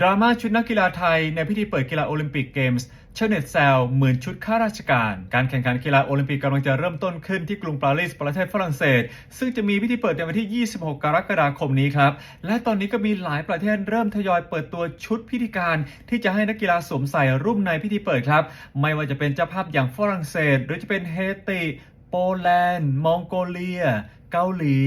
ดราม่าชุดนักกีฬาไทยในพิธีเปิดกีฬาโอลิมปิกเกมส์ชาวเน็ตแซวเหมือนชุดข้าราชการ การแข่งขันกีฬาโอลิมปิกกำลังจะเริ่มต้นขึ้นที่กรุงปารีสประเทศฝรั่งเศส ซึ่งจะมีพิธีเปิดในวันที่ 26 กรกฎาคมนี้ครับ และตอนนี้ก็มีหลายประเทศเริ่มทยอยเปิดตัวชุดพิธีการ ที่จะให้นักกีฬาสวมใส่ร่วมในพิธีเปิดครับ ไม่ว่าจะเป็นเจ้าภาพอย่างฝรั่งเศส หรือจะเป็นเฮติ โปแลนด์ มองโกเลีย เกาหลี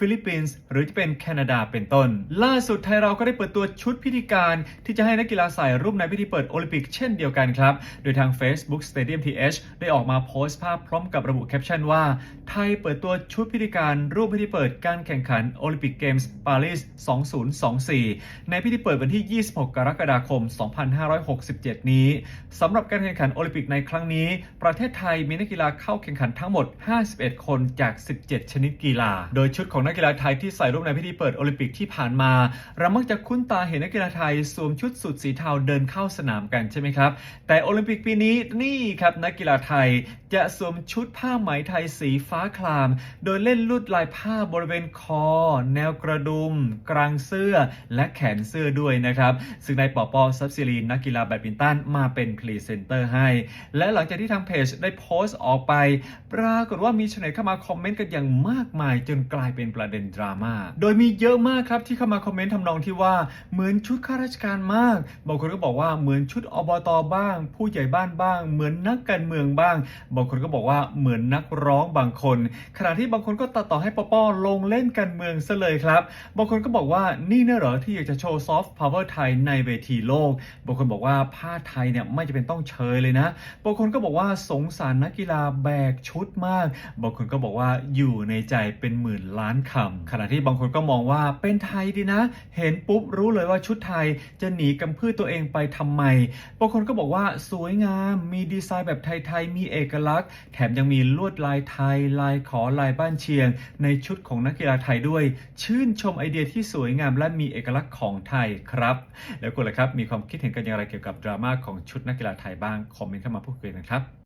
ฟิลิปปินส์หรือจะเป็นแคนาดาเป็นต้น ล่าสุดไทยเราก็ได้เปิดตัวชุดพิธีการ ที่จะให้นักกีฬาใส่รูปในพิธีเปิดโอลิมปิกเช่นเดียวกันครับ โดยทาง Facebook Stadium TH ได้ออกมาโพสต์ภาพพร้อมกับระบุแคปชั่นว่า ไทยเปิดตัวชุดพิธีการรูปพิธีเปิดการแข่งขันโอลิมปิกเกมส์ปารีส 2024 ในพิธีเปิดวันที่ 26 กรกฎาคม 2567 นี้สำหรับการแข่งขันโอลิมปิกในครั้งนี้ ประเทศไทยมีนักกีฬาเข้าแข่งขันทั้งหมด 51 คนจาก 17 ชนิดกีฬา โดยชุดของนักกีฬาไทยที่ใส่รูปในพิธีเปิดโอลิมปิกที่ผ่านมา เรามักจะคุ้นตาเห็นนักกีฬาไทยสวมชุดสูทสีเทาเดินเข้าสนามกันใช่ไหมครับ แต่โอลิมปิกปีนี้นี่ครับนักกีฬาไทยจะสวมชุดผ้าไหมไทยสีฟ้าคลาม โดยเล่นลวดลายผ้าบริเวณคอ แนวกระดุม กลางเสื้อ และแขนเสื้อด้วยนะครับ ซึ่งในายปอปอซับซิลีนนักกีฬาแบดมินตันมาเป็นพรีเซนเตอร์ให้ และหลังจากที่ทางเพจได้โพสต์ออกไป ปรากฏว่ามีชาวเน็ตเข้ามาคอมเมนต์กันอย่างมากมายจนกลายเป็นประเด็นดราม่า โดยมีเยอะมากครับที่เข้ามาคอมเมนต์ทำนองที่ว่าเหมือนชุดข้าราชการมาก บางคนก็บอกว่าเหมือนชุดอบตบ้าง ผู้ใหญ่บ้านบ้าง เหมือนนักการเมืองบ้าง บางคนก็บอกว่าเหมือนนักร้องบางคน ขณะที่บางคนก็ตัดต่อให้ปอปอลงเล่นการเมืองซะเลยครับ บางคนก็บอกว่านี่เนี่เหรอที่อยากจะโชว์ซอฟต์พาวเวอร์ไทยในเวทีโลก บางคนบอกว่าผ้าไทยเนี่ยไม่จะเป็นต้องเชยเลยนะ บางคนก็บอกว่าสงสารนักกีฬาแบกชุดมาก บางคนก็บอกว่าอยู่ในใจเป็นหมื่นล้านคำขณะที่บางคนก็มองว่าเป็นไทยดีนะ เห็นปุ๊บรู้เลยว่าชุดไทยจะหนีกำพืชตัวเองไปทำไมบางคนก็บอกว่าสวยงามมีดีไซน์แบบไทยๆมีเอกลักษณ์ แถมยังมีลวดลายไทย ลายขอลายบ้านเชียง ในชุดของนักกีฬาไทยด้วย ชื่นชมไอเดียที่สวยงามและมีเอกลักษณ์ของไทยครับ แล้วคุณล่ะครับมีความคิดเห็นกันอย่างไรเกี่ยวกับดราม่าของชุดนักกีฬาไทยบ้างคอมเมนต์เข้ามาพูดคุยกันครับ